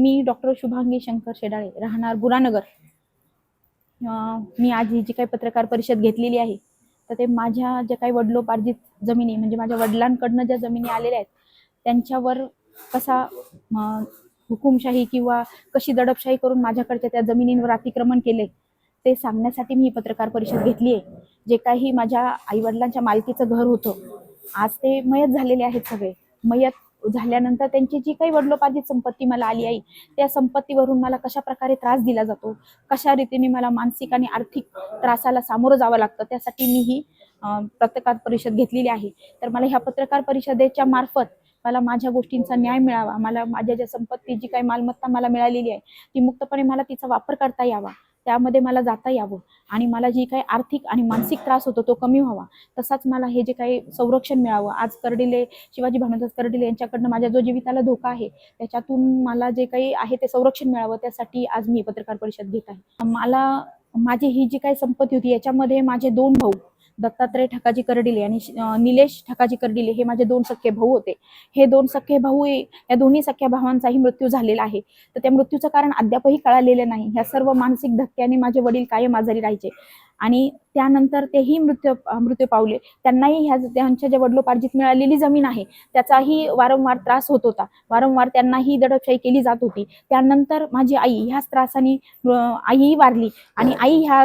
मी doctor Shubhangi Shankar Shedale राहणार बुरानगर. मी आज ही जी काही पत्रकार परिषद घेतलेली आहे तर ते माझ्या ज्या काही वडिलोपार्जित जमिनी म्हणजे माझ्या वडिलांकडनं ज्या जमिनी आलेल्या आहेत त्यांच्यावर कसा हुकुमशाही किंवा कशी दडपशाही करून माझ्याकडच्या त्या जमिनींवर अतिक्रमण केले ते सांगण्यासाठी मी ही पत्रकार परिषद घेतली आहे. जे काही माझ्या आईवडिलांच्या मालकीचं घर होतं आज ते मयत झालेले आहेत सगळे. मयत झाल्यानंतर त्यांची जी काही वडिलोपार्जित संपत्ती मला आली आहे त्या संपत्तीवरून मला कशा प्रकारे त्रास दिला जातो कशा रीतीने मला मानसिक आणि आर्थिक त्रासाला सामोरं जावं लागतं त्यासाठी मी ही पत्रकार परिषद घेतलेली आहे. तर मला ह्या पत्रकार परिषदेच्या मार्फत मला माझ्या गोष्टींचा न्याय मिळावा मला माझ्या ज्या संपत्ती जी काही मालमत्ता मला मिळालेली आहे ती मुक्तपणे मला तिचा वापर करता यावा. त्यामध्ये मला जाता यावं. आणि मला जी काही आर्थिक आणि मानसिक त्रास होतो तो कमी व्हावा. तसाच मला हे जे काही संरक्षण मिळावं. आज कर्डिले शिवाजी भानुदास कर्डिले यांच्याकडनं माझ्या जो जीविताला धोका आहे त्याच्यातून मला जे काही आहे ते संरक्षण मिळावं त्यासाठी आज मी पत्रकार परिषद घेत आहे. मला माझी ही जी काही संपत्ती होती याच्यामध्ये माझे दोन भाऊ दत्तात्रय ठकाजी कर्डिले आणि निलेश ठकाजी कर्डिले हे माझे दोन सख्खे भाऊ होते. हे दोन सख्खे भाऊ या दोन्ही सख्या भावांचाही मृत्यू झालेला आहे. तर त्या मृत्यूचं कारण अद्यापही कळालेलं नाही. ह्या सर्व मानसिक धक्क्याने माझे वडील कायम आजारी राहायचे. आणि त्यानंतर तेही मृत्यू मृत्यू पावले. त्यांनाही ह्या त्यांच्या ज्या वडिलोपार्जित मिळालेली जमीन आहे त्याचाही वारंवार त्रास होत होता. वारंवार त्यांनाही दडपशाही केली जात होती. त्यानंतर माझी आई ह्याच त्रासाने आईही वारली आणि आई ह्या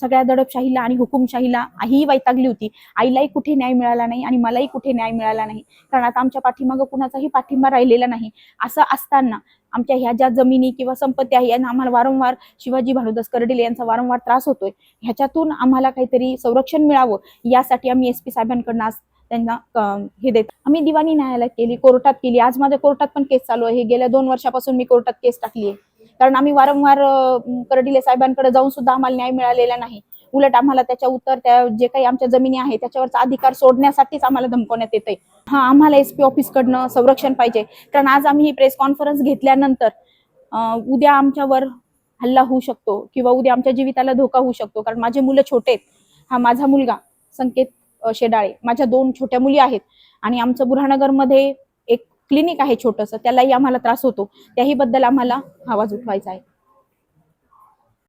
सगळ्या दडपशाहीला आणि हुकुमशाहीला आईही वैतागली होती. आईलाही कुठे न्याय मिळाला नाही आणि मलाही कुठे न्याय मिळाला नाही. कारण आता आमच्या पाठीमागं कुणाचाही पाठिंबा राहिलेला नाही. असं असताना आमच्या ह्या ज्या जमिनी किंवा संपत्ती आहे यांना आम्हाला वारंवार शिवाजी भानुदास कर्डिले यांचा वारंवार त्रास होतोय. ह्याच्यातून आम्हाला काहीतरी संरक्षण मिळावं यासाठी आम्ही एस पी साहेबांकडनं आज त्यांना हे देत. आम्ही दिवाणी न्यायालयात केली कोर्टात केली. आज माझ्या कोर्टात पण केस चालू आहे. गेल्या दोन वर्षापासून मी कोर्टात केस टाकली आहे कारण आम्ही वारंवार कर्डिले साहेबांकडे जाऊन सुद्धा आम्हाला न्याय मिळालेला नाही. उलट आम्हाला त्याच्या उत्तर त्या जे काही आमच्या जमिनी आहे त्याच्यावरचा अधिकार सोडण्यासाठीच आम्हाला धमकवण्यात येते हा आम्हाला एस पी ऑफिसकडनं संरक्षण पाहिजे. कारण आज आम्ही ही प्रेस कॉन्फरन्स घेतल्यानंतर उद्या आमच्यावर हल्ला होऊ शकतो किंवा उद्या आमच्या जीविताला धोका होऊ शकतो. कारण माझे मुलं छोटे आहेत. हा माझा मुलगा संकेत शेडाळे माझ्या दोन छोट्या मुली आहेत. आणि आमचं बुरहानगरमध्ये एक क्लिनिक आहे छोटंसं. त्यालाही आम्हाला त्रास होतो. त्याही बद्दल आम्हाला आवाज उठवायचा आहे.